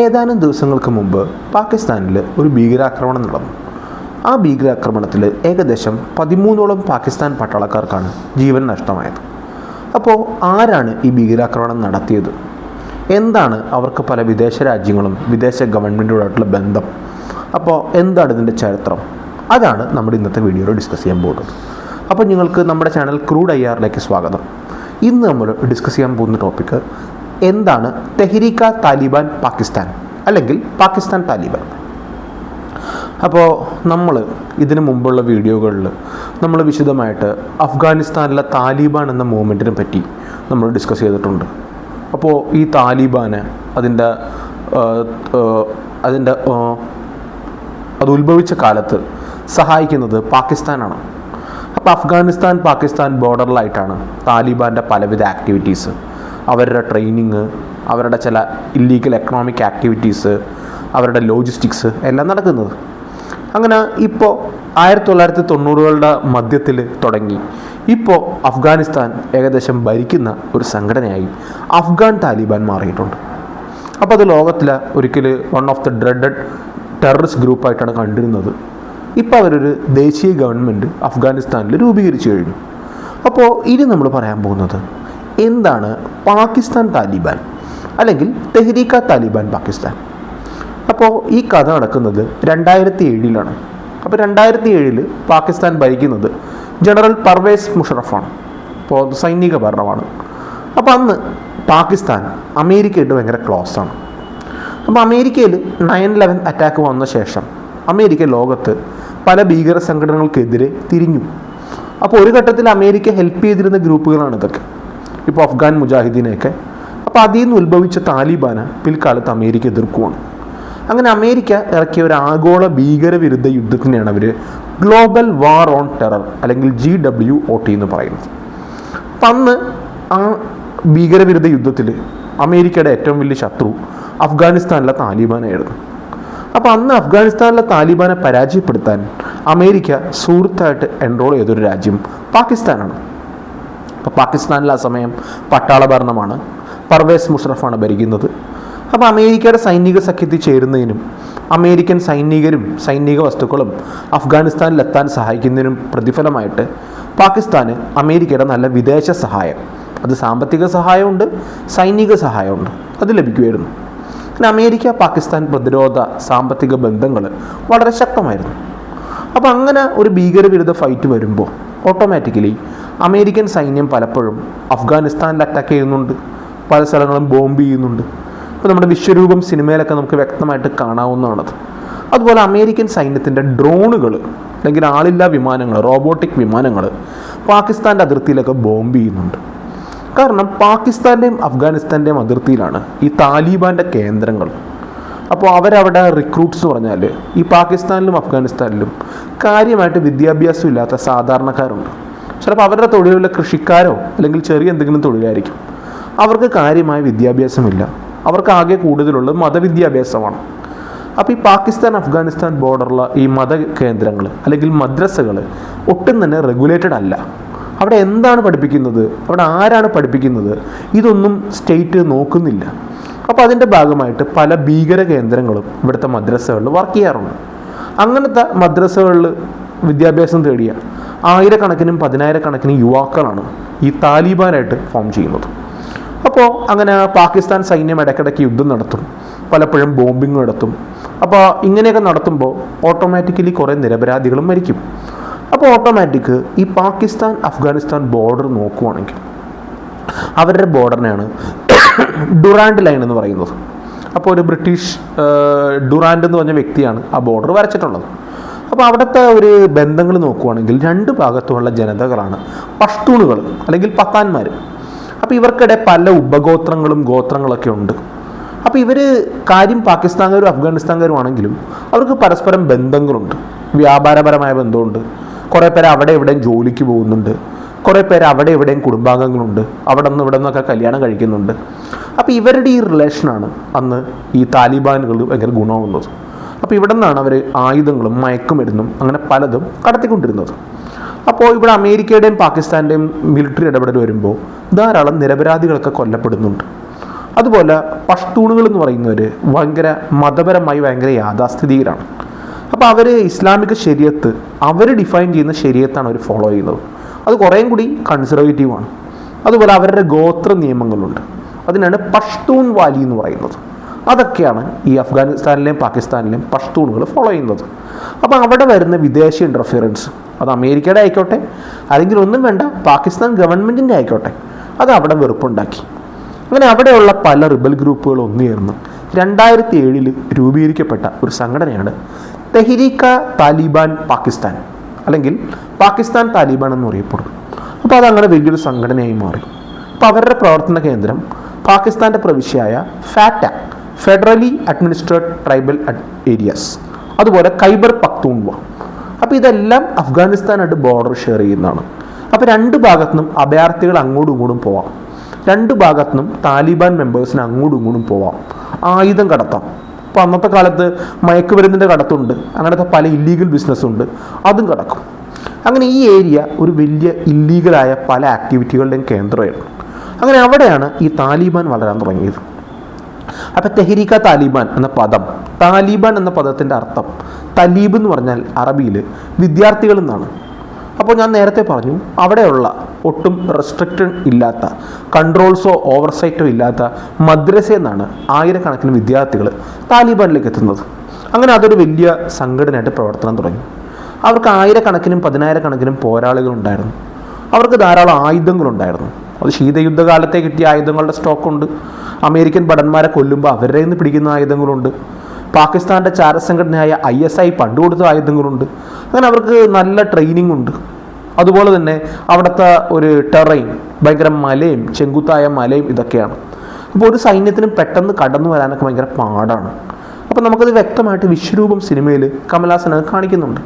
ഏതാനും ദിവസങ്ങൾക്ക് മുമ്പ് പാകിസ്ഥാനിൽ ഒരു ഭീകരാക്രമണം നടന്നു. ആ ഭീകരാക്രമണത്തിൽ ഏകദേശം പതിമൂന്നോളം പാകിസ്ഥാൻ പട്ടാളക്കാർക്കാണ് ജീവൻ നഷ്ടമായത്. അപ്പോൾ ആരാണ് ഈ ഭീകരാക്രമണം നടത്തിയത്? എന്താണ് അവർക്ക് പല വിദേശ രാജ്യങ്ങളും വിദേശ ഗവൺമെന്റുമായിട്ടുള്ള ബന്ധം? അപ്പോൾ എന്താണ് ഇതിന്റെ ചരിത്രം? അതാണ് നമ്മുടെ ഇന്നത്തെ വീഡിയോയിൽ ഡിസ്കസ് ചെയ്യാൻ പോകുന്നത്. അപ്പോൾ നിങ്ങൾക്ക് നമ്മുടെ ചാനൽ ക്രൂഡ് ഐ ആറിലേക്ക് സ്വാഗതം. ഇന്ന് നമ്മൾ ഡിസ്കസ് ചെയ്യാൻ പോകുന്ന ടോപ്പിക്ക് എന്താണ് തെഹ്രീക്ക താലിബാൻ പാകിസ്ഥാൻ? അല്ലെങ്കിൽ പാകിസ്ഥാൻ താലിബാൻ. അപ്പോൾ നമ്മൾ ഇതിനു മുമ്പുള്ള വീഡിയോകളിൽ നമ്മൾ വിശദമായിട്ട് അഫ്ഗാനിസ്ഥാനിലെ താലിബാൻ എന്ന മൂവ്മെന്റിനെ പറ്റി നമ്മൾ ഡിസ്കസ് ചെയ്തിട്ടുണ്ട്. അപ്പോൾ ഈ താലിബാന് അതിന്റെ അതിന്റെ അത് ഉത്ഭവിച്ച കാലത്ത് സഹായിക്കുന്നത് പാകിസ്ഥാനാണ്. അപ്പോൾ അഫ്ഗാനിസ്ഥാൻ പാകിസ്ഥാൻ ബോർഡറിലായിട്ടാണ് താലിബാന്റെ പലവിധ ആക്ടിവിറ്റീസ് അവരുടെ ട്രെയിനിങ് അവരുടെ ചില ഇല്ലീഗൽ എക്കണോമിക് ആക്ടിവിറ്റീസ് അവരുടെ ലോജിസ്റ്റിക്സ് എല്ലാം നടക്കുന്നത്. അങ്ങനെ ഇപ്പോൾ ആയിരത്തി തൊള്ളായിരത്തി തൊണ്ണൂറുകളുടെ മധ്യത്തിൽ തുടങ്ങി. ഇപ്പോൾ അഫ്ഗാനിസ്ഥാൻ ഏകദേശം ഭരിക്കുന്ന ഒരു സംഘടനയായി അഫ്ഗാൻ താലിബാൻ മാറിയിട്ടുണ്ട്. അപ്പോൾ അത് ലോകത്തിലെ ഒരിക്കൽ one of the dreaded terrorist ഗ്രൂപ്പായിട്ടാണ് കണ്ടിരുന്നത്. ഇപ്പോൾ അവരൊരു ദേശീയ ഗവൺമെന്റ് അഫ്ഗാനിസ്ഥാനിൽ രൂപീകരിച്ചു കഴിഞ്ഞു. അപ്പോൾ ഇനി നമ്മൾ പറയാൻ പോകുന്നത് എന്താണ് പാകിസ്ഥാൻ താലിബാൻ അല്ലെങ്കിൽ തെഹ്രീക്ക താലിബാൻ പാകിസ്ഥാൻ? അപ്പോൾ ഈ കഥ നടക്കുന്നത് രണ്ടായിരത്തി ഏഴിലാണ് അപ്പോൾ രണ്ടായിരത്തി ഏഴിൽ പാകിസ്ഥാൻ ഭരിക്കുന്നത് ജനറൽ പർവേസ് മുഷറഫാണ്. അപ്പോൾ സൈനിക ഭരണമാണ്. അപ്പോൾ അന്ന് പാകിസ്ഥാൻ അമേരിക്കയായിട്ട് ഭയങ്കര ക്ലോസ് ആണ്. അപ്പോൾ അമേരിക്കയിൽ നയൻ ലെവൻ അറ്റാക്ക് വന്ന ശേഷം അമേരിക്ക ലോകത്ത് പല ഭീകര സംഘടനകൾക്കെതിരെ തിരിഞ്ഞു. അപ്പോൾ ഒരു ഘട്ടത്തിൽ അമേരിക്ക ഹെൽപ്പ് ചെയ്തിരുന്ന ഗ്രൂപ്പുകളാണ് ഇതൊക്കെ. ഇപ്പോൾ അഫ്ഗാൻ മുജാഹിദീനെയൊക്കെ. അപ്പോൾ അതിൽ നിന്ന് ഉത്ഭവിച്ച താലിബാന് പിൽക്കാലത്ത് അമേരിക്ക എതിർക്കുവാണ്. അങ്ങനെ അമേരിക്ക ഇറക്കിയ ഒരു ആഗോള ഭീകരവിരുദ്ധ യുദ്ധത്തിനെയാണ് അവർ ഗ്ലോബൽ വാർ ഓൺ ടെറർ അല്ലെങ്കിൽ ജി ഡബ്ല്യു ഒ ടി എന്ന് പറയുന്നത്. അപ്പം അന്ന് ആ ഭീകരവിരുദ്ധ യുദ്ധത്തിൽ അമേരിക്കയുടെ ഏറ്റവും വലിയ ശത്രു അഫ്ഗാനിസ്ഥാനിലെ താലിബാനായിരുന്നു. അപ്പോൾ അന്ന് അഫ്ഗാനിസ്ഥാനിലെ താലിബാനെ പരാജയപ്പെടുത്താൻ അമേരിക്ക സുഹൃത്തായിട്ട് എൻറോൾ ചെയ്തൊരു രാജ്യം പാകിസ്ഥാനാണ്. അപ്പോൾ പാകിസ്ഥാനിൽ ആ സമയം പട്ടാള ഭരണമാണ്. പർവേസ് മുഷറഫാണ് ഭരിക്കുന്നത്. അപ്പോൾ അമേരിക്കയുടെ സൈനിക സഖ്യത്തിൽ ചേരുന്നതിനും അമേരിക്കൻ സൈനികരും സൈനിക വസ്തുക്കളും അഫ്ഗാനിസ്ഥാനിൽ എത്താൻ സഹായിക്കുന്നതിനും പ്രതിഫലമായിട്ട് പാകിസ്ഥാന് അമേരിക്കയുടെ നല്ല വിദേശ സഹായം അത് സാമ്പത്തിക സഹായമുണ്ട് സൈനിക സഹായമുണ്ട് അത് ലഭിക്കുമായിരുന്നു. പിന്നെ അമേരിക്ക പാകിസ്ഥാൻ പ്രതിരോധ സാമ്പത്തിക ബന്ധങ്ങൾ വളരെ ശക്തമായിരുന്നു. അപ്പോൾ അങ്ങനെ ഒരു ഭീകരവിരുദ്ധ ഫൈറ്റ് വരുമ്പോൾ ഓട്ടോമാറ്റിക്കലി അമേരിക്കൻ സൈന്യം പലപ്പോഴും അഫ്ഗാനിസ്ഥാനിൽ അറ്റാക്ക് ചെയ്യുന്നുണ്ട്. പല സ്ഥലങ്ങളും ബോംബ് ചെയ്യുന്നുണ്ട്. അപ്പോൾ നമ്മുടെ വിശ്വരൂപം സിനിമയിലൊക്കെ നമുക്ക് വ്യക്തമായിട്ട് കാണാവുന്നതാണത്. അതുപോലെ അമേരിക്കൻ സൈന്യത്തിന്റെ ഡ്രോണുകൾ അല്ലെങ്കിൽ ആളില്ലാ വിമാനങ്ങൾ റോബോട്ടിക് വിമാനങ്ങൾ പാകിസ്ഥാന്റെ അതിർത്തിയിലൊക്കെ ബോംബ് ചെയ്യുന്നുണ്ട്. കാരണം പാകിസ്ഥാന്റെയും അഫ്ഗാനിസ്ഥാന്റെയും അതിർത്തിയിലാണ് ഈ താലിബാന്റെ കേന്ദ്രങ്ങൾ. അപ്പോൾ അവരവിടെ റിക്രൂട്ട്സ് പറഞ്ഞാൽ ഈ പാകിസ്ഥാനിലും അഫ്ഗാനിസ്ഥാനിലും കാര്യമായിട്ട് വിദ്യാഭ്യാസം ഇല്ലാത്ത സാധാരണക്കാരുണ്ട്. ചിലപ്പോൾ അവരുടെ തൊഴിലുള്ള കൃഷിക്കാരോ അല്ലെങ്കിൽ ചെറിയ എന്തെങ്കിലും തൊഴിലായിരിക്കും. അവർക്ക് കാര്യമായ വിദ്യാഭ്യാസമില്ല. അവർക്ക് ആകെ കൂടുതലുള്ളത് മതവിദ്യാഭ്യാസമാണ്. അപ്പോൾ ഈ പാകിസ്ഥാൻ അഫ്ഗാനിസ്ഥാൻ ബോർഡറുള്ള ഈ മത കേന്ദ്രങ്ങൾ അല്ലെങ്കിൽ മദ്രസകൾ ഒട്ടും തന്നെ റെഗുലേറ്റഡ് അല്ല. അവിടെ എന്താണ് പഠിപ്പിക്കുന്നത്? അവിടെ ആരാണ് പഠിപ്പിക്കുന്നത്? ഇതൊന്നും സ്റ്റേറ്റ് നോക്കുന്നില്ല. അപ്പോൾ അതിന്റെ ഭാഗമായിട്ട് പല ഭീകര കേന്ദ്രങ്ങളും ഇവിടുത്തെ മദ്രസകളിൽ വർക്ക് ചെയ്യാറുണ്ട്. അങ്ങനത്തെ മദ്രസകളിൽ വിദ്യാഭ്യാസം തേടിയ ആയിരക്കണക്കിനും പതിനായിരക്കണക്കിനും യുവാക്കളാണ് ഈ താലിബാനായിട്ട് ഫോം ചെയ്യുന്നത്. അപ്പോൾ അങ്ങനെ പാകിസ്ഥാൻ സൈന്യം ഇടയ്ക്കിടയ്ക്ക് യുദ്ധം നടത്തും പലപ്പോഴും ബോംബിങ് നടത്തും. അപ്പോൾ ഇങ്ങനെയൊക്കെ നടത്തുമ്പോൾ ഓട്ടോമാറ്റിക്കലി കുറേ നിരപരാധികളും മരിക്കും. അപ്പോൾ ഓട്ടോമാറ്റിക് ഈ പാകിസ്ഥാൻ അഫ്ഗാനിസ്ഥാൻ ബോർഡർ നോക്കുവാണെങ്കിൽ അവരുടെ ബോർഡറിനെയാണ് ഡുറാൻഡ് ലൈൻ എന്ന് പറയുന്നത്. അപ്പോൾ ഒരു ബ്രിട്ടീഷ് ഡുറാൻഡ് എന്ന് പറഞ്ഞ വ്യക്തിയാണ് ആ ബോർഡർ വരച്ചിട്ടുള്ളത്. അപ്പോൾ അവിടുത്തെ ഒരു ബന്ധങ്ങൾ നോക്കുവാണെങ്കിൽ രണ്ട് ഭാഗത്തുമുള്ള ജനതകളാണ്. പഷ്തൂണുകൾ അല്ലെങ്കിൽ പത്താന്മാർ അപ്പോൾ ഇവർക്കിടെ പല ഉപഗോത്രങ്ങളും ഗോത്രങ്ങളൊക്കെ ഉണ്ട്. അപ്പോൾ ഇവർ കാര്യം പാകിസ്ഥാൻകാരും അഫ്ഗാനിസ്ഥാൻകാരും ആണെങ്കിലും അവർക്ക് പരസ്പരം ബന്ധങ്ങളുണ്ട്. വ്യാപാരപരമായ ബന്ധമുണ്ട്. കുറേ പേര് അവിടെ എവിടെയും ജോലിക്ക് പോകുന്നുണ്ട്. കുറേ പേര് അവിടെ എവിടെയും കുടുംബാംഗങ്ങളുണ്ട്. അവിടെ നിന്ന് ഇവിടെ നിന്നൊക്കെ കല്യാണം കഴിക്കുന്നുണ്ട്. അപ്പോൾ ഇവരുടെ ഈ റിലേഷനാണ് അന്ന് ഈ താലിബാനുകൾ ഭയങ്കര ഗുണമാകുന്നത് അപ്പോൾ ഇവിടെ നിന്നാണ് അവർ ആയുധങ്ങളും മയക്കുമരുന്നും അങ്ങനെ പലതും കടത്തിക്കൊണ്ടിരുന്നത്. അപ്പോൾ ഇവിടെ അമേരിക്കയുടെയും പാകിസ്ഥാന്റെയും മിലിറ്ററി ഇടപെടൽ വരുമ്പോൾ ധാരാളം നിരപരാധികളൊക്കെ കൊല്ലപ്പെടുന്നുണ്ട്. അതുപോലെ പഷ്തൂണുകൾ എന്ന് പറയുന്നവർ ഭയങ്കര മതപരമായി ഭയങ്കര യാഥാസ്ഥിതികരാണ്. അപ്പോൾ അവർ ഇസ്ലാമിക ശരീരത്ത് അവർ ഡിഫൈൻ ചെയ്യുന്ന ശരീരത്താണ് അവർ ഫോളോ ചെയ്യുന്നത്. അത് കുറേയും കൂടി കൺസർവേറ്റീവാണ് അതുപോലെ അവരുടെ ഗോത്ര നിയമങ്ങളുണ്ട്. അതിനാണ് പഷ്തൂൺ വാലി എന്ന് പറയുന്നത്. അതൊക്കെയാണ് ഈ അഫ്ഗാനിസ്ഥാനിലെയും പാകിസ്ഥാനിലെയും പഷ്തൂണുകൾ ഫോളോ ചെയ്യുന്നത്. അപ്പോൾ അവിടെ വരുന്ന വിദേശ ഇന്റർഫിയറൻസ് അത് അമേരിക്കയുടെ ആയിക്കോട്ടെ അല്ലെങ്കിൽ ഒന്നും വേണ്ട പാകിസ്ഥാൻ ഗവൺമെന്റിന്റെ ആയിക്കോട്ടെ അത് അവിടെ വെറുപ്പുണ്ടാക്കി. അങ്ങനെ അവിടെയുള്ള പല റിബൽ ഗ്രൂപ്പുകൾ ഒന്നുചേർന്ന് രണ്ടായിരത്തി ഏഴിൽ രൂപീകരിക്കപ്പെട്ട ഒരു സംഘടനയാണ് തെഹരീക്ക താലിബാൻ പാകിസ്ഥാൻ അല്ലെങ്കിൽ പാകിസ്ഥാൻ താലിബാൻ എന്ന് അറിയപ്പെടും അപ്പോൾ അതങ്ങനെ വലിയൊരു സംഘടനയായി മാറി. അപ്പോൾ അവരുടെ പ്രവർത്തന കേന്ദ്രം പാകിസ്ഥാന്റെ പ്രവിശ്യയായ FATA federally administered tribal areas അതുപോലെ ഖൈബർ പക്തൂൺവ അപ്പോൾ ഇതെല്ലാം അഫ്ഗാനിസ്ഥാനായിട്ട് ബോർഡർ ഷെയർ ചെയ്യുന്നതാണ്. അപ്പോൾ രണ്ട് ഭാഗത്തുനിന്നും അഭയാർത്ഥികൾ അങ്ങോട്ടും ഇങ്ങോട്ടും പോവാം. രണ്ട് ഭാഗത്തുനിന്നും താലിബാൻ മെമ്പേഴ്സിന് അങ്ങോട്ടും ഇങ്ങോട്ടും പോവാം. ആയുധം കടത്താം. അപ്പോൾ അന്നത്തെ കാലത്ത് മയക്കുമരുന്നിന്റെ കടത്തുണ്ട്. അങ്ങനത്തെ പല ഇല്ലീഗൽ ബിസിനസ്സുണ്ട് അതും കടക്കും. അങ്ങനെ ഈ ഏരിയ ഒരു വലിയ ഇല്ലീഗലായ പല ആക്ടിവിറ്റികളുടെയും കേന്ദ്രമായിരുന്നു. അങ്ങനെ അവിടെയാണ് ഈ താലിബാൻ വളരാൻ തുടങ്ങിയത്. അപ്പോൾ തെഹരീക്ക താലിബാൻ എന്ന പദം താലിബാൻ എന്ന പദത്തിന്റെ അർത്ഥം തലീബ് എന്ന് പറഞ്ഞാൽ അറബിയിൽ വിദ്യാർത്ഥികൾ എന്നാണ്. അപ്പോൾ ഞാൻ നേരത്തെ പറഞ്ഞു അവിടെയുള്ള ഒട്ടും റെസ്ട്രിക്ഷൻ ഇല്ലാത്ത കൺട്രോൾസോ ഓവർസൈറ്റോ ഇല്ലാത്ത മദ്രസ എന്നാണ് ആയിരക്കണക്കിന് വിദ്യാർത്ഥികൾ താലിബാനിലേക്ക് എത്തുന്നത്. അങ്ങനെ അതൊരു വലിയ സംഘടനയായിട്ട് പ്രവർത്തനം തുടങ്ങി. അവർക്ക് ആയിരക്കണക്കിനും പതിനായിരക്കണക്കിനും പോരാളികളുണ്ടായിരുന്നു അവർക്ക് ധാരാളം ആയുധങ്ങളുണ്ടായിരുന്നു അത് ശീതയുദ്ധകാലത്തെ കിട്ടിയ ആയുധങ്ങളുടെ സ്റ്റോക്കുണ്ട്. അമേരിക്കൻ ഭടന്മാരെ കൊല്ലുമ്പോൾ അവരുടെ നിന്ന് പിടിക്കുന്ന ആയുധങ്ങളുണ്ട്. പാകിസ്ഥാന്റെ ചാരസംഘടനയായ ഐ എസ് ഐ പണ്ട് കൊടുത്ത ആയുധങ്ങളുണ്ട്. അങ്ങനെ അവർക്ക് നല്ല ട്രെയിനിങ് ഉണ്ട് അതുപോലെ തന്നെ അവിടുത്തെ ഒരു ടെറൈൻ ഭയങ്കര മലയും ചെങ്കുത്തായ മലയും ഇതൊക്കെയാണ്. അപ്പോൾ ഒരു സൈന്യത്തിനും പെട്ടെന്ന് കടന്നു വരാനൊക്കെ ഭയങ്കര പാടാണ്. അപ്പോൾ നമുക്കത് വ്യക്തമായിട്ട് വിശ്വരൂപം സിനിമയിൽ കമലാസൻ അത് കാണിക്കുന്നുണ്ട്.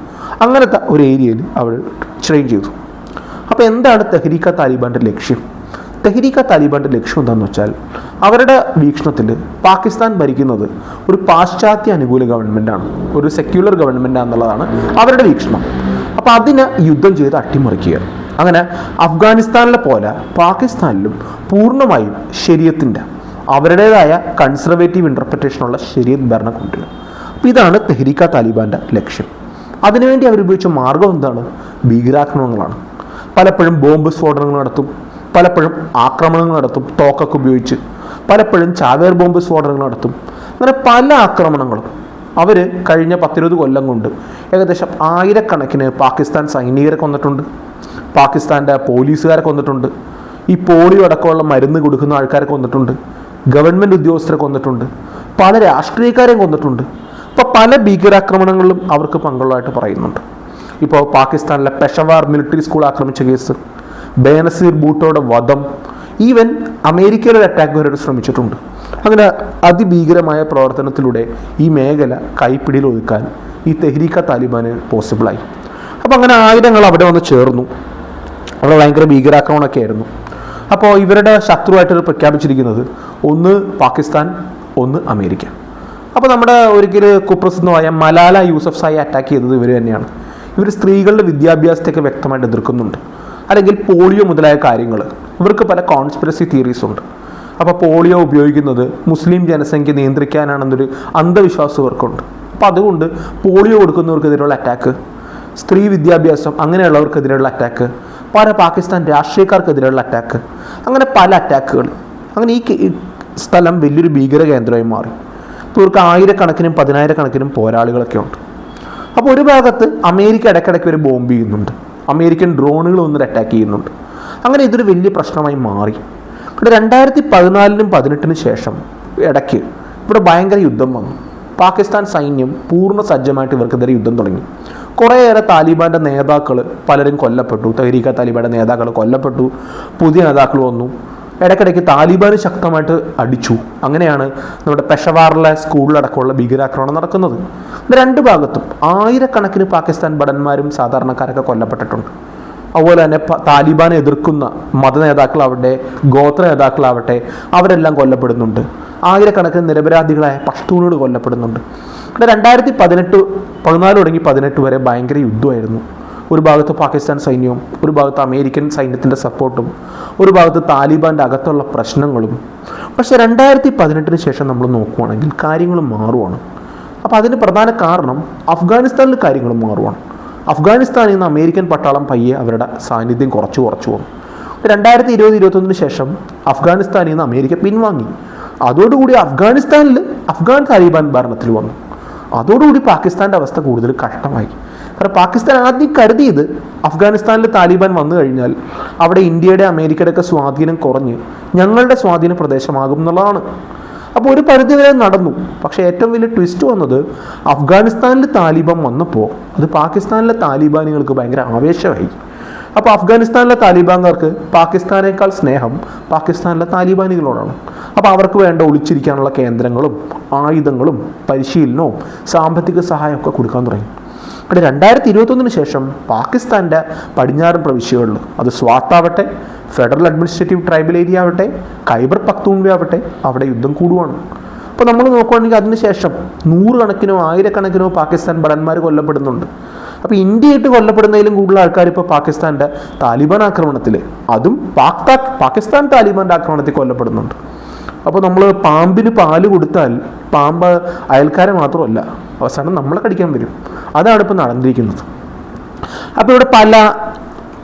അങ്ങനത്തെ ഒരു ഏരിയയിൽ അവൾ ട്രെയിൻ ചെയ്തു. അപ്പോൾ എന്താണ് തെഹരീക്ക താലിബാന്റെ ലക്ഷ്യം? തെഹരീക്ക താലിബാന്റെ ലക്ഷ്യം എന്താണെന്ന് വെച്ചാൽ അവരുടെ വീക്ഷണത്തിൽ പാകിസ്ഥാൻ ഭരിക്കുന്നത് ഒരു പാശ്ചാത്യ അനുകൂല ഗവൺമെന്റാണ് ഒരു സെക്യുലർ ഗവൺമെന്റ് എന്നുള്ളതാണ് അവരുടെ വീക്ഷണം. അപ്പോൾ അതിനെ യുദ്ധം ചെയ്ത് അട്ടിമറിക്കുക. അങ്ങനെ അഫ്ഗാനിസ്ഥാനിലെ പോലെ പാകിസ്ഥാനിലും പൂർണമായും ശരീരത്തിന്റെ അവരുടേതായ കൺസർവേറ്റീവ് ഇന്റർപ്രിറ്റേഷനുള്ള ശരീരത്ത് ഭരണം കൊണ്ടുവരും അപ്പോൾ ഇതാണ് തെഹരീക്ക താലിബാന്റെ ലക്ഷ്യം. അതിനുവേണ്ടി അവരുപയോഗിച്ച മാർഗം എന്താണ്? ഭീകരാക്രമണങ്ങളാണ്. പലപ്പോഴും ബോംബ് സ്ഫോടനങ്ങൾ നടത്തും. പലപ്പോഴും ആക്രമണങ്ങൾ നടത്തും ടോക്കൊക്കെ ഉപയോഗിച്ച്. പലപ്പോഴും ചാവേർ ബോംബ് സ്ഫോടനങ്ങൾ നടത്തും. അങ്ങനെ പല ആക്രമണങ്ങളും. അവർ കഴിഞ്ഞ പത്തിരുപത് കൊല്ലം കൊണ്ട് ഏകദേശം ആയിരക്കണക്കിന് പാകിസ്ഥാൻ സൈനികരെ കൊന്നിട്ടുണ്ട്. പാകിസ്ഥാന്റെ പോലീസുകാരെ കൊന്നിട്ടുണ്ട്. ഈ പോളിയോ അടക്കമുള്ള മരുന്ന് കൊടുക്കുന്ന ആൾക്കാരെ കൊന്നിട്ടുണ്ട്. ഗവൺമെന്റ് ഉദ്യോഗസ്ഥരെ കൊന്നിട്ടുണ്ട്. പല രാഷ്ട്രീയക്കാരെയും കൊന്നിട്ടുണ്ട്. അപ്പോൾ പല ഭീകരാക്രമണങ്ങളിലും അവർക്ക് പങ്കുള്ളതായിട്ട് പറയുന്നുണ്ട്. ഇപ്പോൾ പാകിസ്ഥാനിലെ പെഷവാർ മിലിറ്ററി സ്കൂൾ ആക്രമിച്ച കേസ്. ബേനസീർ ബൂട്ടോയുടെ വധം. ഈവൻ അമേരിക്കയിലെ അറ്റാക്ക് വരെ ശ്രമിച്ചിട്ടുണ്ട്. അങ്ങനെ അതിഭീകരമായ പ്രവർത്തനത്തിലൂടെ ഈ മേഖല കൈപ്പിടിയിൽ ഒതുക്കാൻ ഈ തെഹ്രീക്ക താലിബാന് പോസിബിളായി അപ്പോൾ അങ്ങനെ ആയുധങ്ങൾ അവിടെ വന്ന് ചേർന്നു. അവിടെ ഭയങ്കര ഭീകരാക്രമണമൊക്കെ ആയിരുന്നു. അപ്പോൾ ഇവരുടെ ശത്രുവായിട്ട് പ്രഖ്യാപിച്ചിരിക്കുന്നത് ഒന്ന് പാകിസ്ഥാൻ ഒന്ന് അമേരിക്ക. അപ്പോൾ നമ്മുടെ ഒരിക്കൽ കുപ്രസിദ്ധമായ മലാല യൂസഫ് സായി അറ്റാക്ക് ചെയ്തത് ഇവർ തന്നെയാണ്. ഇവർ സ്ത്രീകളുടെ വിദ്യാഭ്യാസത്തെയൊക്കെ വ്യക്തമായിട്ട് എതിർക്കുന്നുണ്ട്. അല്ലെങ്കിൽ പോളിയോ മുതലായ കാര്യങ്ങൾ. ഇവർക്ക് പല കോൺസ്പിറസി തിയറീസ് ഉണ്ട്. അപ്പോൾ പോളിയോ ഉപയോഗിക്കുന്നത് മുസ്ലിം ജനസംഖ്യ നിയന്ത്രിക്കാനാണെന്നൊരു അന്ധവിശ്വാസം ഇവർക്കുണ്ട്. അപ്പോൾ അതുകൊണ്ട് പോളിയോ കൊടുക്കുന്നവർക്കെതിരെയുള്ള അറ്റാക്ക് സ്ത്രീ വിദ്യാഭ്യാസം അങ്ങനെയുള്ളവർക്കെതിരെയുള്ള അറ്റാക്ക് പല പാകിസ്ഥാൻ രാഷ്ട്രീയക്കാർക്കെതിരെയുള്ള അറ്റാക്ക് അങ്ങനെ പല അറ്റാക്കുകൾ അങ്ങനെ ഈ സ്ഥലം വലിയൊരു ഭീകര കേന്ദ്രമായി മാറി. അപ്പോൾ ഇവർക്ക് ആയിരക്കണക്കിനും പതിനായിരക്കണക്കിനും പോരാളികളൊക്കെ ഉണ്ട്. അപ്പോൾ ഒരു ഭാഗത്ത് അമേരിക്ക ഇടയ്ക്കിടയ്ക്ക് ഒരു ബോംബ് ചെയ്യുന്നുണ്ട്. അമേരിക്കൻ ഡ്രോണുകൾ വന്നിട്ട് അറ്റാക്ക് ചെയ്യുന്നുണ്ട്. അങ്ങനെ ഇതൊരു വലിയ പ്രശ്നമായി മാറി. ഇവിടെ രണ്ടായിരത്തി പതിനാലിനും പതിനെട്ടിനും ശേഷം ഇടയ്ക്ക് ഇവിടെ ഭയങ്കര യുദ്ധം വന്നു. പാകിസ്ഥാൻ സൈന്യം പൂർണ സജ്ജമായിട്ട് ഇവർക്കെതിരെ യുദ്ധം തുടങ്ങി. കുറേയേറെ താലിബാന്റെ നേതാക്കൾ പലരും കൊല്ലപ്പെട്ടു. തഹരീക താലിബാന്റെ നേതാക്കൾ കൊല്ലപ്പെട്ടു. പുതിയ നേതാക്കൾ വന്നു. ഇടയ്ക്കിടയ്ക്ക് താലിബാൻ ശക്തമായിട്ട് അടിച്ചു. അങ്ങനെയാണ് നമ്മുടെ പെഷവാറിലെ സ്കൂളിലടക്കമുള്ള ഭീകരാക്രമണം നടക്കുന്നത്. രണ്ട് ഭാഗത്തും ആയിരക്കണക്കിന് പാകിസ്ഥാൻ ഭടന്മാരും സാധാരണക്കാരൊക്കെ കൊല്ലപ്പെട്ടിട്ടുണ്ട്. അതുപോലെ തന്നെ താലിബാനെ എതിർക്കുന്ന മത നേതാക്കളാവട്ടെ ഗോത്ര നേതാക്കളാവട്ടെ അവരെല്ലാം കൊല്ലപ്പെടുന്നുണ്ട്. ആയിരക്കണക്കിന് നിരപരാധികളായ പഷ്തൂണുകൾ കൊല്ലപ്പെടുന്നുണ്ട്. രണ്ടായിരത്തി പതിനെട്ട് പതിനാല് തുടങ്ങി പതിനെട്ട് വരെ ഭയങ്കര യുദ്ധമായിരുന്നു. ഒരു ഭാഗത്ത് പാകിസ്ഥാൻ സൈന്യവും ഒരു ഭാഗത്ത് അമേരിക്കൻ സൈന്യത്തിന്റെ സപ്പോർട്ടും ഒരു ഭാഗത്ത് താലിബാന്റെ അകത്തുള്ള പ്രശ്നങ്ങളും. പക്ഷെ രണ്ടായിരത്തി പതിനെട്ടിന് ശേഷം നമ്മൾ നോക്കുവാണെങ്കിൽ കാര്യങ്ങൾ മാറുവാണ്. അപ്പോൾ അതിന് പ്രധാന കാരണം അഫ്ഗാനിസ്ഥാനിൽ കാര്യങ്ങൾ മാറുവാണ്. അഫ്ഗാനിസ്ഥാനിൽ നിന്ന് അമേരിക്കൻ പട്ടാളം പയ്യെ അവരുടെ സാന്നിധ്യം കുറച്ച് കുറച്ചു വന്നു. രണ്ടായിരത്തി ഇരുപത് ഇരുപത്തൊന്നിന് ശേഷം അഫ്ഗാനിസ്ഥാനിൽ നിന്ന് അമേരിക്ക പിൻവാങ്ങി. അതോടുകൂടി അഫ്ഗാനിസ്ഥാനിൽ അഫ്ഗാൻ താലിബാൻ ഭരണത്തിൽ വന്നു. അതോടുകൂടി പാകിസ്ഥാന്റെ അവസ്ഥ കൂടുതൽ കഷ്ടമായി. കാരണം പാകിസ്ഥാൻ ആദ്യം കരുതിയത് അഫ്ഗാനിസ്ഥാനിൽ താലിബാൻ വന്നു കഴിഞ്ഞാൽ അവിടെ ഇന്ത്യയുടെ അമേരിക്കയുടെ ഒക്കെ സ്വാധീനം കുറഞ്ഞ് ഞങ്ങളുടെ സ്വാധീന പ്രദേശമാകും എന്നുള്ളതാണ്. അപ്പോൾ ഒരു പരിധിവരെ നടന്നു. പക്ഷേ ഏറ്റവും വലിയ ട്വിസ്റ്റ് വന്നത് അഫ്ഗാനിസ്ഥാനിൽ താലിബാൻ വന്നപ്പോൾ അത് പാകിസ്ഥാനിലെ താലിബാനികൾക്ക് ഭയങ്കര ആവേശമായി. അപ്പോൾ അഫ്ഗാനിസ്ഥാനിലെ താലിബാൻകാർക്ക് പാകിസ്ഥാനേക്കാൾ സ്നേഹം പാകിസ്ഥാനിലെ താലിബാനികളോടാണ്. അപ്പോൾ അവർക്ക് വേണ്ട ഒളിച്ചിരിക്കാനുള്ള കേന്ദ്രങ്ങളും ആയുധങ്ങളും പരിശീലനവും സാമ്പത്തിക സഹായമൊക്കെ കൊടുക്കാൻ തുടങ്ങി. അവിടെ രണ്ടായിരത്തി ഇരുപത്തൊന്നിന് ശേഷം പാകിസ്ഥാന്റെ പടിഞ്ഞാറൻ പ്രവിശ്യകളിൽ അത് സ്വാത്താവട്ടെ ഫെഡറൽ അഡ്മിനിസ്ട്രേറ്റീവ് ട്രൈബൽ ഏരിയ ആവട്ടെ ഖൈബർ പക്തൂൺവ ആവട്ടെ അവിടെ യുദ്ധം കൂടുവാണ്. അപ്പോൾ നമ്മൾ നോക്കുകയാണെങ്കിൽ അതിനുശേഷം നൂറുകണക്കിനോ ആയിരക്കണക്കിനോ പാകിസ്ഥാൻ ഭടന്മാർ കൊല്ലപ്പെടുന്നുണ്ട്. അപ്പോൾ ഇന്ത്യയായിട്ട് കൊല്ലപ്പെടുന്നതിലും കൂടുതൽ ആൾക്കാർ ഇപ്പോൾ പാകിസ്ഥാന്റെ താലിബാൻ ആക്രമണത്തിൽ അതും പാക് പാകിസ്ഥാൻ താലിബാന്റെ ആക്രമണത്തിൽ കൊല്ലപ്പെടുന്നുണ്ട്. അപ്പോൾ നമ്മൾ പാമ്പിന് പാൽ കൊടുത്താൽ പാമ്പ് അയൽക്കാരെ മാത്രമല്ല അവസാനം നമ്മളെ കടിക്കാൻ വരും. അതാണ് ഇപ്പോൾ നടന്നിരിക്കുന്നത്. അപ്പോൾ ഇവിടെ പല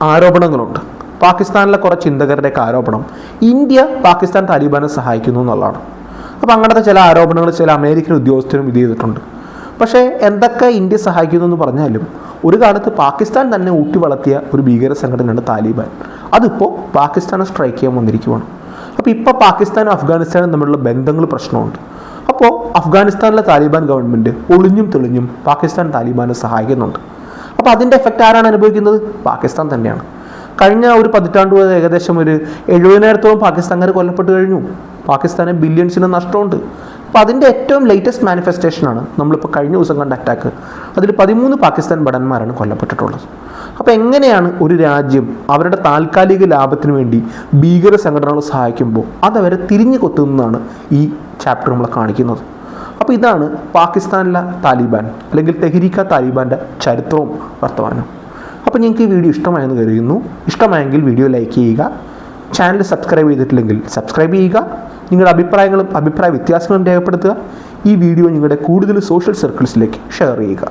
ആരോപണങ്ങളുണ്ട്. പാകിസ്ഥാനിലെ കുറച്ച് ചിന്തകരുടെയൊക്കെ ആരോപണം ഇന്ത്യ പാകിസ്ഥാൻ താലിബാനെ സഹായിക്കുന്നു എന്നുള്ളതാണ്. അപ്പോൾ അങ്ങനത്തെ ചില ആരോപണങ്ങൾ ചില അമേരിക്കൻ ഉദ്യോഗസ്ഥരും ഇത് ചെയ്തിട്ടുണ്ട്. പക്ഷേ എന്തൊക്കെ ഇന്ത്യ സഹായിക്കുന്നു എന്ന് പറഞ്ഞാലും ഒരു കാലത്ത് പാകിസ്ഥാൻ തന്നെ ഊട്ടി വളർത്തിയ ഒരു ഭീകര സംഘടനയാണ് താലിബാൻ. അതിപ്പോൾ പാകിസ്ഥാനെ സ്ട്രൈക്ക് ചെയ്യാൻ വന്നിരിക്കുവാണ്. അപ്പോൾ ഇപ്പോൾ പാകിസ്ഥാനും അഫ്ഗാനിസ്ഥാനും തമ്മിലുള്ള ബന്ധങ്ങൾ പ്രശ്നമുണ്ട്. അപ്പോൾ അഫ്ഗാനിസ്ഥാനിലെ താലിബാൻ ഗവൺമെന്റ് ഒളിഞ്ഞും തെളിഞ്ഞും പാകിസ്ഥാൻ താലിബാനെ സഹായിക്കുന്നുണ്ട്. അപ്പോൾ അതിന്റെ എഫക്റ്റ് ആരാണ് അനുഭവിക്കുന്നത്? പാകിസ്ഥാൻ തന്നെയാണ്. കഴിഞ്ഞ ഒരു പതിറ്റാണ്ട് മുതൽ ഏകദേശം ഒരു എഴുപതിനായിരത്തോളം പാകിസ്ഥാൻകാർ കൊല്ലപ്പെട്ട് കഴിഞ്ഞു. പാകിസ്ഥാന് ബില്യൺസിന് നഷ്ടമുണ്ട്. അപ്പോൾ അതിന്റെ ഏറ്റവും ലേറ്റസ്റ്റ് മാനിഫെസ്റ്റേഷനാണ് നമ്മളിപ്പോൾ കഴിഞ്ഞ ദിവസം കണ്ട അറ്റാക്ക് അതിൽ പതിമൂന്ന് പാകിസ്ഥാൻ ഭടന്മാരാണ് കൊല്ലപ്പെട്ടിട്ടുള്ളത്. അപ്പോൾ എങ്ങനെയാണ് ഒരു രാജ്യം അവരുടെ താൽക്കാലിക ലാഭത്തിന് വേണ്ടി ഭീകര സംഘടനകൾ സഹായിക്കുമ്പോൾ അതവരെ തിരിഞ്ഞു കൊത്തുന്നതാണ് ഈ ചാപ്റ്റർ നമ്മളെ കാണിക്കുന്നത്. അപ്പോൾ ഇതാണ് പാകിസ്ഥാനിലെ താലിബാൻ അല്ലെങ്കിൽ തെഹരീക്ക താലിബാന്റെ ചരിത്രവും വർത്തമാനവും അപ്പോൾ നിങ്ങൾക്ക് ഈ വീഡിയോ ഇഷ്ടമായെന്ന് കരുതുന്നു. ഇഷ്ടമായെങ്കിൽ വീഡിയോ ലൈക്ക് ചെയ്യുക. ചാനൽ സബ്സ്ക്രൈബ് ചെയ്തിട്ടില്ലെങ്കിൽ സബ്സ്ക്രൈബ് ചെയ്യുക നിങ്ങളുടെ അഭിപ്രായങ്ങളും അഭിപ്രായ വ്യത്യാസങ്ങളും രേഖപ്പെടുത്തുക ഈ വീഡിയോ നിങ്ങളുടെ കൂടുതൽ സോഷ്യൽ സർക്കിൾസിലേക്ക് ഷെയർ ചെയ്യുക.